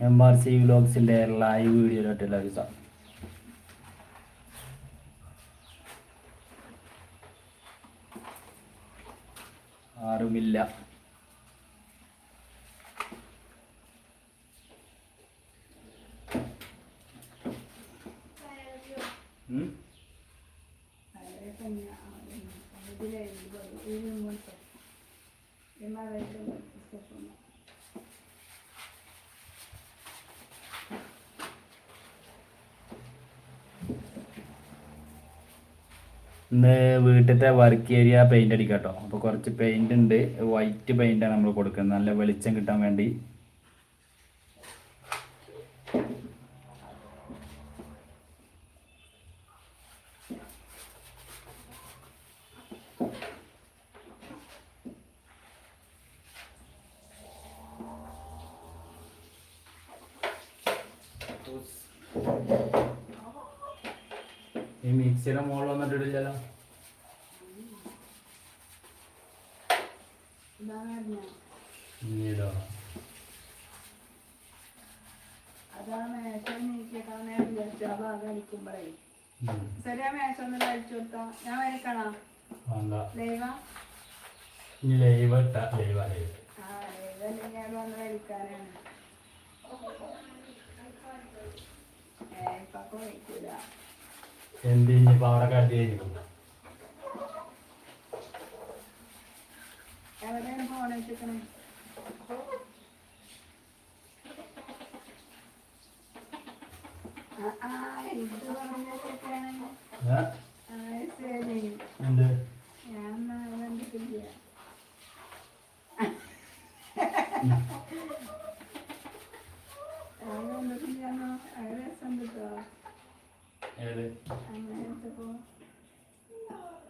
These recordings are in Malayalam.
എം ആർ സി വ്ലോഗ്സിന്റെ ലൈവ് വീഡിയോയിലോട്ട് എല്ലാവരും സാ ആരുമില്ല. ഇന്ന് വീട്ടിലത്തെ വർക്ക് ഏരിയ പെയിന്റ് അടിക്കാം കേട്ടോ അപ്പോൾ കുറച്ച് പെയിന്റ് ഉണ്ട്. വൈറ്റ് പെയിന്റ് ആണ് നമ്മൾ കൊടുക്കുന്നത്. നല്ല വെളിച്ചം കിട്ടാൻ വേണ്ടി. ഈ മിക്സിയുടെ മോൾ വന്നിട്ടില്ലല്ലോ. നീലോ അതാണ് മേശം നീക്കിയേക്കാൻ വിചാരിച്ചു ആ ഭാഗം അടിക്കുമ്പോഴേ ശരിയാ മേശം ഒന്ന് കഴിച്ചു കൊടുത്താ. ഞാൻ വരക്കണോ വേണ്ട. ലൈവ? ഇനി ലൈവ് ഇട്ട ലൈവാ ലൈവ്. ആ ലൈവ് അല്ലെങ്കിൽ ഞാൻ വന്ന് കഴിക്കാനാണ് എന്ത് ഇനിയിപ്പോ അവിടെ കട്ടി കഴിഞ്ഞു ആ, ആ ഇത് പറഞ്ഞിട്ടാണ് ആ ശരി എന്ത് ഞാൻ നാളെ കണ്ടിട്ടില്ല അത് കണ്ടിട്ടില്ലാന്നോ അത് രസം കിട്ടോ ഏത് അങ്ങനത്തെ പോ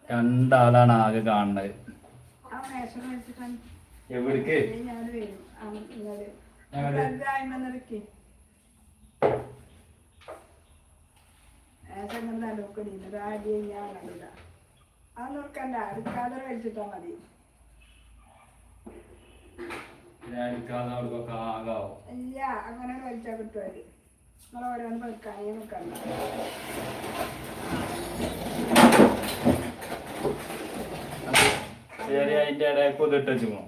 രണ്ടാളാണ് ആകെ കാണുന്നത് ആ മേശം വെച്ചിട്ടാണ് എവിടേക്ക് ഞാൻ വരും ആ ഇങ്ങോട്ട് ഞങ്ങൾ അയിമെന്നിറക്കി മേശം നടുക്കടിയുന്നത് ആദ്യം ഞാൻ കണ്ടില്ല അത് നോക്കണ്ട അടുക്കാതെ വലിച്ചിട്ടാ ആകെ കാണുന്നത്. എവിടേക്ക്? ഇല്ല അങ്ങനെ നമ്മൾ ഓരോന്ന് വെക്കാനേ നിൽക്കണ്ട ശരി അതിന്റെ ഇടയിൽ കൊതിട്ട് വെച്ചോ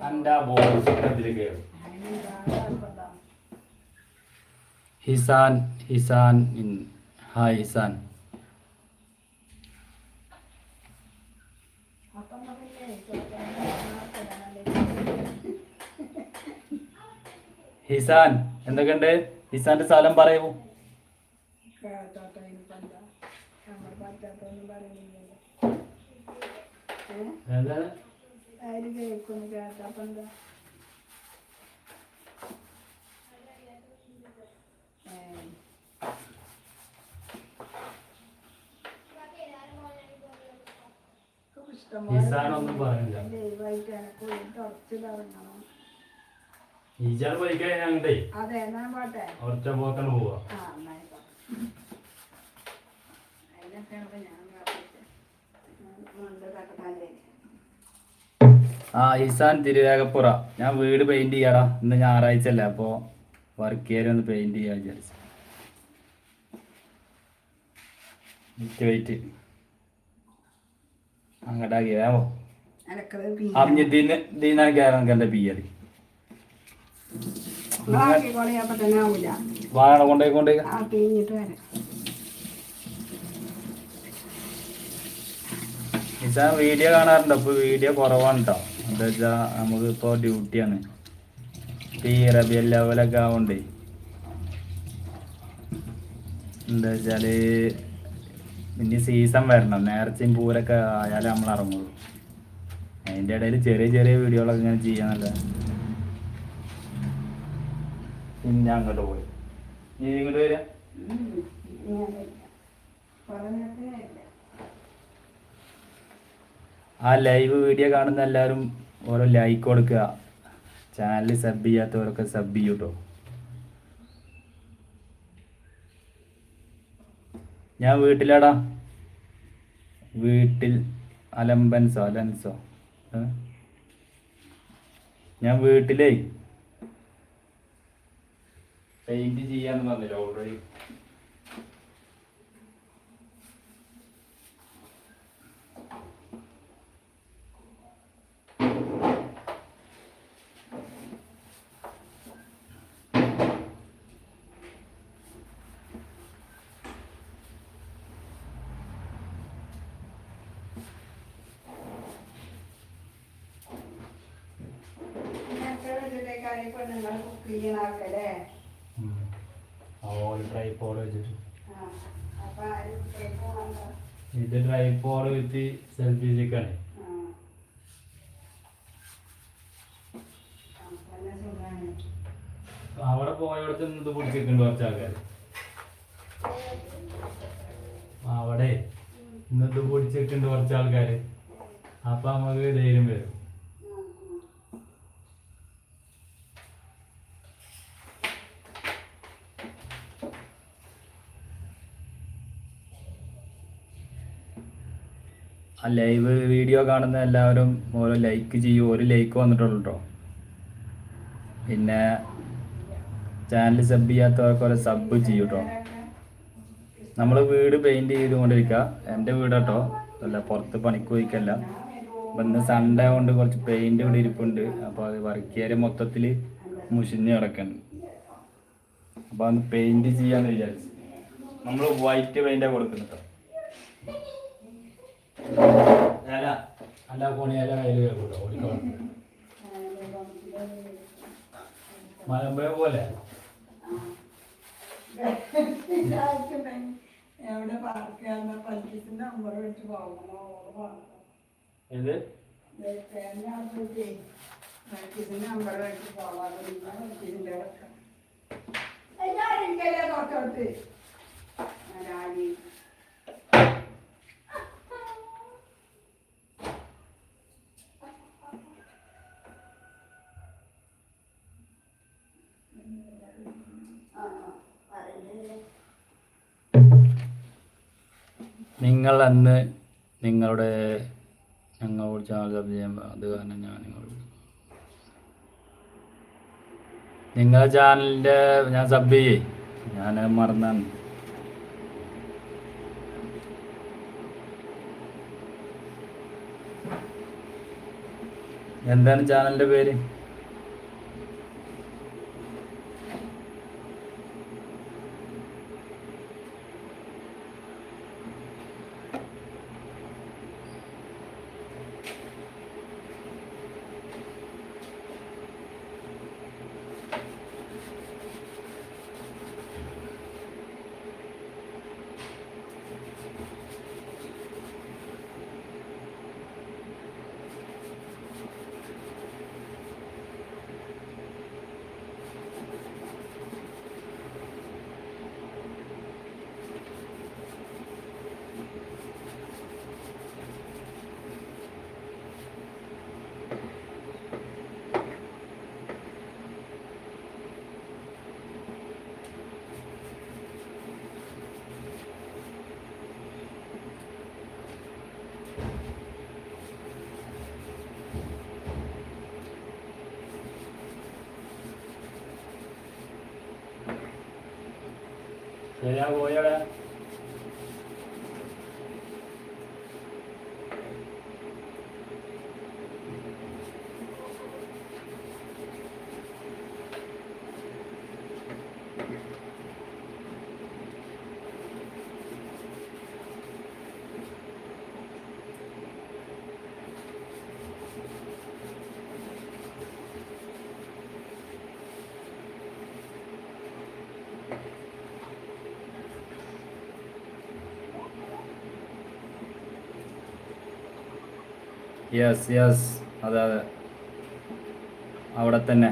എന്റെ കയറും ഹിസാൻ ഹിസാൻ ഇൻ ഹായ് ഹിസാൻ. ഹിസാൻ എന്തൊക്കെയുണ്ട്? ഹിസാന്റെ സ്ഥലം പറയൂ കേട്ടോട്ടെ ഇനിയിപ്പം എന്താ നമ്മൾ പറ്റാത്തൊന്നും പറയുന്നില്ലല്ലോ ഏഹ് എന്താണ് നിസാനൊന്നും ഞങ്ങണ്ടേ അതെ ഞാൻ പോട്ടെ. ഒറ്റ പോക്കാണ് പോവാ. ആ ഈസാൻ തിരുവേഗപ്പുറ. ഞാൻ വീട് പെയിന്റ് ചെയ്യാടാ. ഇന്ന് ഞായറാഴ്ച അല്ലേ? അപ്പോ വർക്ക് ഏരിയ ഒന്ന് പെയിന്റ് ചെയ്യാൻ വിചാരിച്ചു. വെയിറ്റ് ദിന കയറാൻ ആവൂല. വാഴ കൊണ്ടേ കൊണ്ടേ നിസാൻ വീഡിയോ കാണാറുണ്ട് അപ്പൊ വീഡിയോ കുറവാണ് എന്താ വെച്ചാ നമുക്ക് ഇപ്പൊ ഡ്യൂട്ടിയാണ് ഈ റബിയൽ ലെവലൊക്കെ ആവണ്ടേ എന്താ വെച്ചാൽ ഇനി സീസൺ വരണം നേർച്ചയും പൂരൊക്കെ ആയാലേ നമ്മൾ ഇറങ്ങുള്ളൂ അതിന്റെ ഇടയിൽ ചെറിയ ചെറിയ വീഡിയോകളൊക്കെ ഇങ്ങനെ ചെയ്യാന്നല്ല പിന്നെ അങ്ങോട്ട് പോയി നീ ഇങ്ങോട്ട് വരിക ആ ലൈവ് വീഡിയോ കാണുന്ന എല്ലാവരും ഓരോ ലൈക്ക് കൊടുക്കുക. ചാനൽ സബ് ചെയ്യാത്തവരൊക്കെ സബ് ചെയ്യൂ കേട്ടോ ഞാൻ വീട്ടിലാടാ. വീട്ടിൽ അലമ്പൻസോ അലൻസോ? ഞാൻ വീട്ടിലേ. പെയിന്റ് ചെയ്യാന്ന് പറഞ്ഞില്ല ഓൾറെഡി ഇതിലേക്കാണ് ഇപ്പൊ നിങ്ങൾ കുക്ക് ട്രൈപോഡ് വെച്ചിട്ട്. ഇത് ട്രൈപോഡ് വെച്ച് സെൽഫി സ്റ്റിക്കാണ് അവിടെ പോയവിടത്ത് ഇത് പിടിച്ചിട്ടുണ്ട് കുറച്ച് ആൾക്കാർ അവിടെ ഇന്നത്തെ പിടിച്ചിട്ടുണ്ട് കുറച്ച് ആൾക്കാർ അപ്പൊ നമുക്ക് ധൈര്യം വരും. ലൈവ് വീഡിയോ കാണുന്ന എല്ലാവരും ഓരോ ലൈക്ക് ചെയ്യും. ഒരു ലൈക്ക് വന്നിട്ടുള്ളൂ കേട്ടോ പിന്നെ ചാനൽ സബ് ചെയ്യാത്തവർക്ക് ഒരു സബ് ചെയ്യും കേട്ടോ നമ്മൾ വീട് പെയിന്റ് ചെയ്തുകൊണ്ടിരിക്കുക എന്റെ വീട് കേട്ടോ അല്ല പുറത്ത് പണിക്ക് പോയിക്കല്ല. അപ്പം ഇന്ന് സൺഡേ കൊണ്ട് കുറച്ച് പെയിന്റ് ഇവിടെ ഇരിപ്പുണ്ട്. അപ്പോൾ അത് വർക്കിയാൽ മൊത്തത്തിൽ മുഷിഞ്ഞ് കിടക്കുന്നുണ്ട് അപ്പോൾ അന്ന് പെയിന്റ് ചെയ്യാമെന്ന് വിചാരിച്ചു. നമ്മൾ വൈറ്റ് പെയിന്റാണ് കൊടുക്കുന്നത് കേട്ടോ അല്ല അല്ല കോണിയാല കയ്യിൽ കേൾക്കൂട്ടോ. ഓടിക്കോളും മലമ്പുഴ പോലെ. എവിടെ പാർക്ക് പഞ്ചത്തിന്റെ നമ്പർ വെച്ച് പോകണോ എന്ത്? പഞ്ചത്തിന്റെ നമ്പർ വെച്ച് പോകാതെ പഞ്ചിന്റെ തൊട്ടടുത്ത് നിങ്ങൾ അന്ന് നിങ്ങളുടെ ഞങ്ങളോട് ചാനൽ സബ് ചെയ്യുമ്പോൾ അത് കാരണം ഞാൻ നിങ്ങളോട് നിങ്ങളുടെ ചാനലിന്റെ ഞാൻ സബ് ചെയ്യേ. ഞാൻ മറന്നാണ്. എന്താണ് ചാനലിന്റെ പേര്? ശരിയാ പോയവിടെ യെസ് യെസ് അതെ അതെ അവിടെ തന്നെ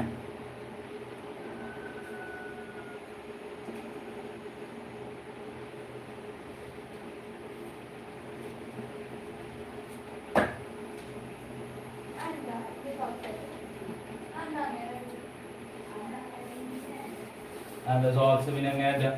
and there's also been an എങ്ങനെ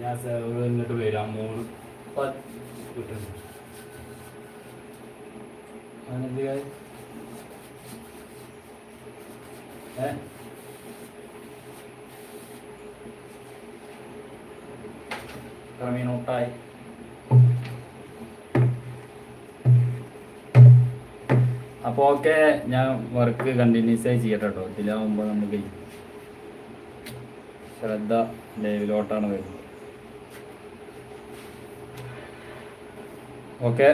ഞാൻ സെർവർ എന്നിട്ട് വരാം. മൂന്ന് പത്ത് കിട്ടുന്നു അതിനെന്ത് കാര്യം? ഏ? ക്രമീനോട്ടായി അപ്പോൾ ഓക്കെ ഞാൻ വർക്ക് കണ്ടിന്യൂസ് ആയി ചെയ്യട്ടെ കേട്ടോ ഇതിലാവുമ്പോൾ നമുക്ക് ശ്രദ്ധ ലൈവിലോട്ടാണ് വരുന്നത്. ഓക്കെ